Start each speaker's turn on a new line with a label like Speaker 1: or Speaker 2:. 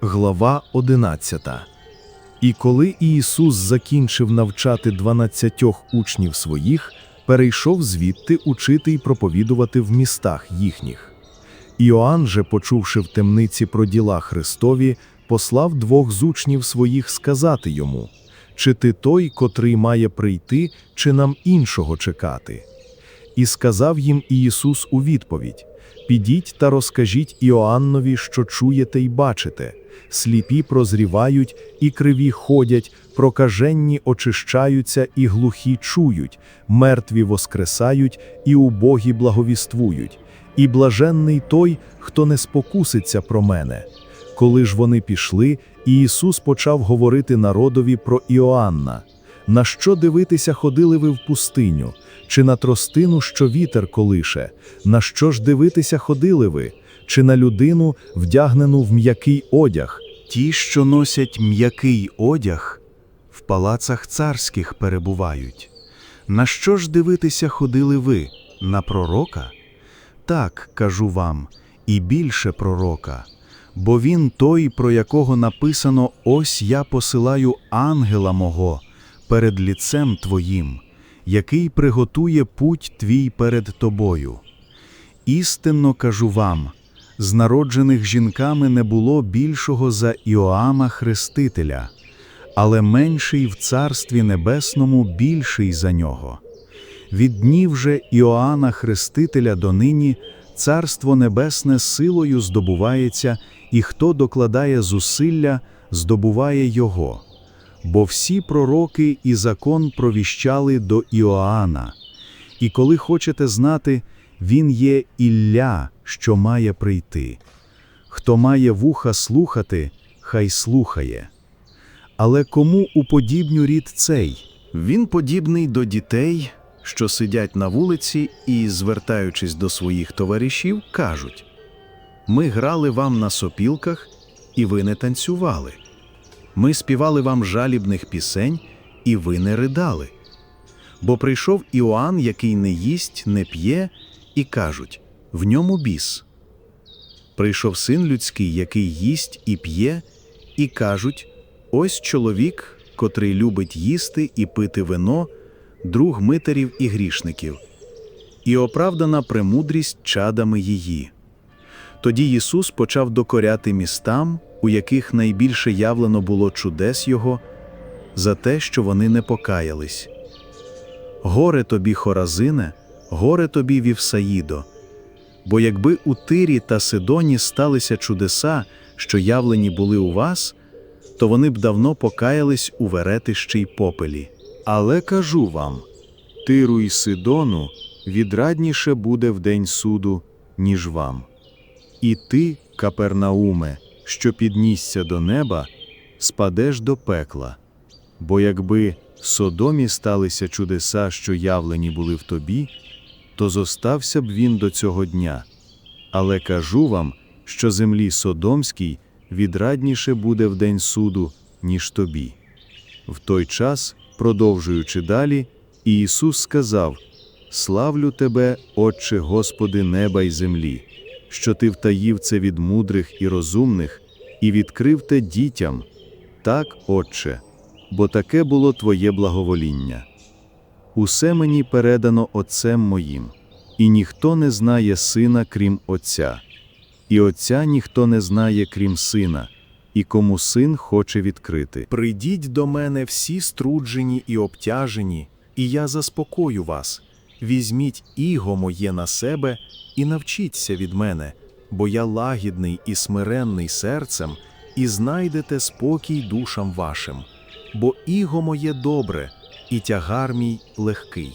Speaker 1: Глава 11 І коли Ісус закінчив навчати дванадцятьох учнів своїх, перейшов звідти учити й проповідувати в містах їхніх. Іоанн же, почувши в темниці про діла Христові, послав двох з учнів своїх сказати йому, чи ти той, котрий має прийти, чи нам іншого чекати? І сказав їм Ісус у відповідь: Підіть та розкажіть Іоаннові, що чуєте й бачите. Сліпі прозрівають, і криві ходять, прокаженні очищаються, і глухі чують, мертві воскресають, і убогі благовіствують. І блаженний той, хто не спокуситься про мене. Коли ж вони пішли, Ісус почав говорити народові про Іоанна. На що дивитися ходили ви в пустиню? Чи на тростину, що вітер колише? На що ж дивитися ходили ви? Чи на людину, вдягнену в м'який одяг?
Speaker 2: Ті, що носять м'який одяг, в палацах царських перебувають. На що ж дивитися ходили ви? На пророка? Так, кажу вам, і більше пророка. Бо він той, про якого написано: Ось я посилаю ангела мого перед ліцем твоїм, який приготує путь твій перед тобою. Істинно кажу вам, з народжених жінками не було більшого за Іоанна Хрестителя, але менший в Царстві Небесному більший за нього. Від днів же Іоанна Хрестителя донині Царство Небесне силою здобувається, і хто докладає зусилля, здобуває його. Бо всі пророки і закон провіщали до Іоанна. І коли хочете знати, він є Ілля, що має прийти. Хто має вуха слухати, хай слухає. Але кому уподібню рід цей? Він подібний до дітей, що сидять на вулиці і, звертаючись до своїх товаришів, кажуть: Ми грали вам на сопілках, і ви не танцювали. Ми співали вам жалібних пісень, і ви не ридали. Бо прийшов Іоанн, який не їсть, не п'є, і кажуть в ньому біс. Прийшов син людський, який їсть і п'є, і кажуть: ось чоловік, котрий любить їсти і пити вино, друг митарів і грішників, і оправдана премудрість чадами її. Тоді Ісус почав докоряти містам, у яких найбільше явлено було чудес Його, за те, що вони не покаялись. Горе тобі, Хоразине, горе тобі, Вівсаїдо, бо якби у Тирі та Сидоні сталися чудеса, що явлені були у вас, то вони б давно покаялись у веретищі й попелі.
Speaker 1: Але кажу вам: Тиру і Сидону відрадніше буде в день суду, ніж вам. І ти, Капернауме, що піднісся до неба, спадеш до пекла. Бо якби Содомі сталися чудеса, що явлені були в тобі, то зостався б він до цього дня. Але кажу вам, що землі Содомській відрадніше буде в день суду, ніж тобі. В той час, продовжуючи далі, Ісус сказав: Славлю тебе, Отче Господи неба й землі, що ти втаїв це від мудрих і розумних, і відкрив те дітям. Так, Отче, бо таке було Твоє благовоління. Усе мені передано Отцем моїм, і ніхто не знає сина, крім Отця, і Отця ніхто не знає, крім сина, і кому син хоче відкрити.
Speaker 2: Прийдіть до мене всі струджені і обтяжені, і я заспокою вас. Візьміть іго моє на себе і навчіться від мене, бо я лагідний і смиренний серцем, і знайдете спокій душам вашим. Бо іго моє добре, і тягар мій легкий.